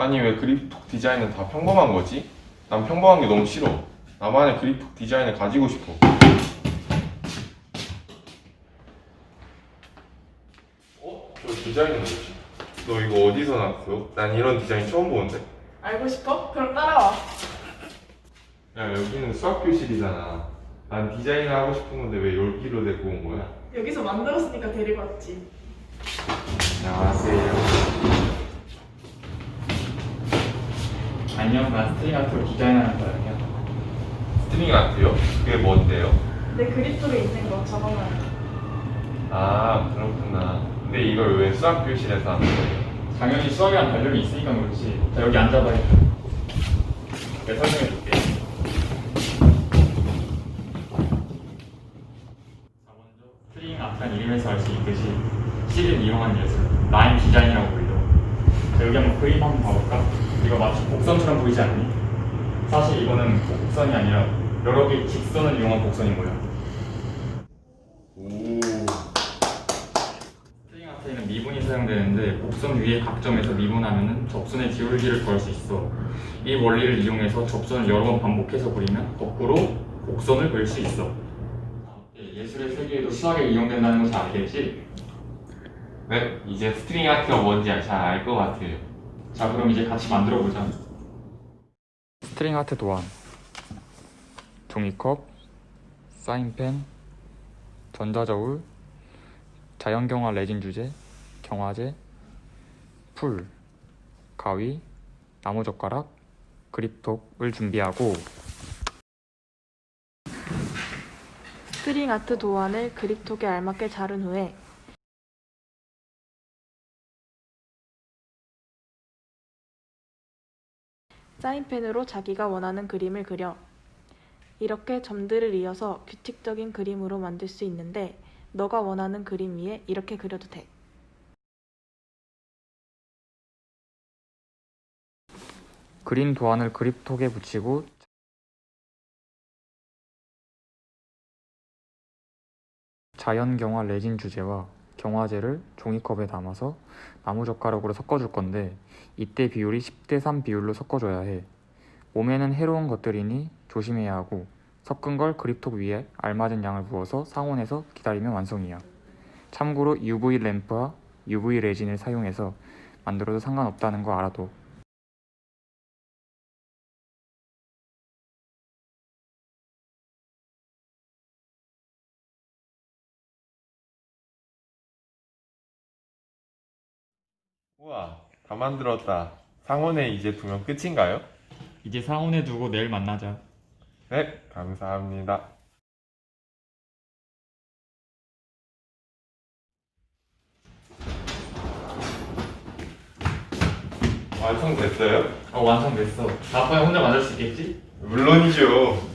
아니 왜 그립톡 디자인은 다 평범한 거지? 난 평범한 게 너무 싫어. 나만의 그립톡 디자인을 가지고 싶어. 어? 저 디자인은 뭐지? 너 이거 어디서 났어? 난 이런 디자인 처음 보는데? 알고 싶어? 그럼 따라와. 야 여기는 수학 교실이잖아. 난 디자인을 하고 싶은 건데 왜 여기로 데리고 온 거야? 여기서 만들었으니까 데리고 왔지. 안녕하세요. 나 스트링 아트로 디자인하는 거야. 스트링 아트요? 그게 뭔데요? 내 그립톡에 있는 거 적어놔. 아 그렇구나. 근데 이걸 왜 수학 교실에서 하는 거예요? 당연히 수학이랑 관련이 있으니까 그렇지. 자, 여기 앉아봐. 내가 설명해 줄게. 자, 먼저 스트링 아트란 이름에서 알 수 있듯이 실을 이용한 예술, 라인 디자인이라고 불려. 자, 여기 한번 그림 한번 봐볼까? 이거 마치 곡선처럼 보이지 않니? 사실 이거는 곡선이 아니라 여러 개의 직선을 이용한 곡선인 거야. 오. 스트링 아트에는 미분이 사용되는데 곡선 위의 각 점에서 미분하면 접선의 기울기를 구할 수 있어. 이 원리를 이용해서 접선을 여러 번 반복해서 그리면 거꾸로 곡선을 그릴 수 있어. 예, 예술의 세계에도 수학이 이용된다는 것을 알겠지? 네, 이제 스트링 아트가 뭔지 잘 알 것 같아요. 자 그럼 이제 같이 만들어 보자. 스트링 아트 도안 종이컵, 사인펜, 전자저울, 자연경화 레진 주제, 경화제, 풀, 가위, 나무젓가락, 그립톡을 준비하고 스트링 아트 도안을 그립톡에 알맞게 자른 후에 사인펜으로 자기가 원하는 그림을 그려. 이렇게 점들을 이어서 규칙적인 그림으로 만들 수 있는데 너가 원하는 그림 위에 이렇게 그려도 돼. 그린 도안을 그립톡에 붙이고 자연경화 레진 주제와 경화제를 종이컵에 담아서 나무젓가락으로 섞어줄 건데 이때 비율이 10대 3 비율로 섞어줘야 해. 몸에는 해로운 것들이니 조심해야 하고 섞은 걸 그립톡 위에 알맞은 양을 부어서 상온에서 기다리면 완성이야. 참고로 UV 램프와 UV 레진을 사용해서 만들어도 상관없다는 거 알아둬. 우와, 다 만들었다. 상온에 이제 두면 끝인가요? 이제 상온에 두고 내일 만나자. 네, 감사합니다. 완성됐어요? 어 완성됐어. 아빠야 혼자 만들 수 있겠지? 물론이죠.